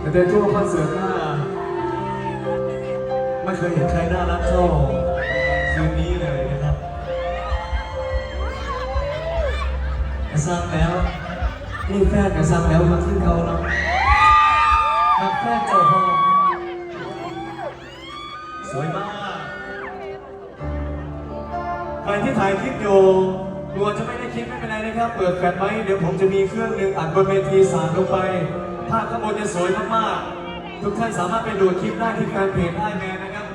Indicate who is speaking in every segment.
Speaker 1: แต่ในทั่วคอนเสิร์ตหน้าไม่เคยเห็นใครน่ารักเท่าคืนนี้เลยนะครับกระซังแล้วนี่แฟนกระซังแล้วมาขึ้นเขาแล้วมาแฟนเจ้าห้องสวยมาก ใครที่ถ่ายคลิปอยู่ กลัวจะไม่ได้คิดไม่เป็นไรนะครับ เปิดแฟลชไว้เดี๋ยวผมจะมีเครื่องหนึ่งอัดบนเวทีสารลงไป ภาพข้างบนจะสวยมากๆ ทุกท่านสามารถไปดูคลิปได้ที่แฟนเพจได้แมนนะครับ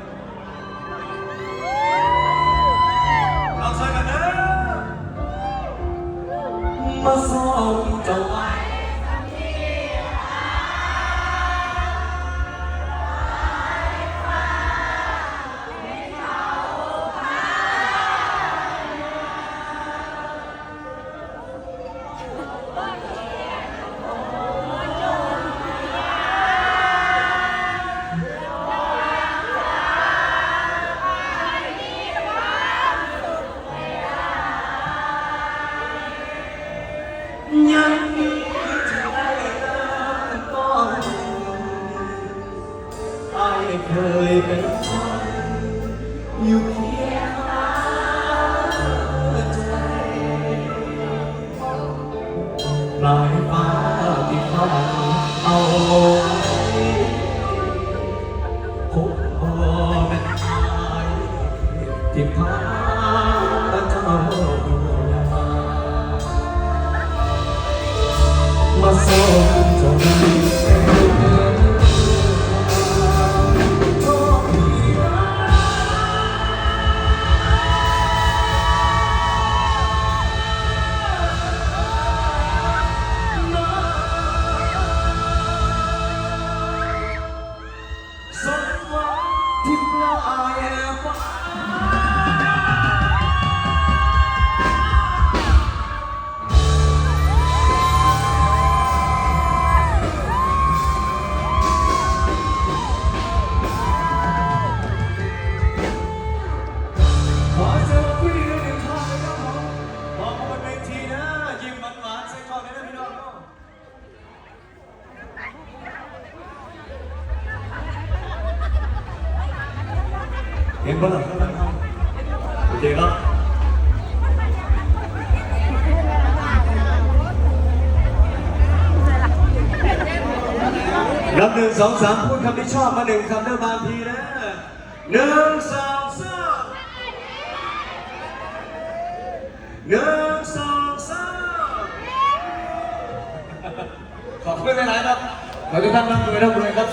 Speaker 1: เราใช้กันนะมาส่งเจ้าไว้ เคยเป็นคนอยู่เคียงข้างใจปลายฟ้าที่เขาเอาไว้พบพอเป็นชายที่พาเจ้ามาส่งเจ้าหน ที่ป เห็นบ้าหล่าครับโอเคครับนับหนึ่งสองสามพูดคำที่ชอบมาหนึ่งคำเด้อบางทีนะหนึ่งสองสามหนึ่งสองสามขอบคุณหลายๆครับขอทุกท่านร่ำรวยร่ำรวยครับ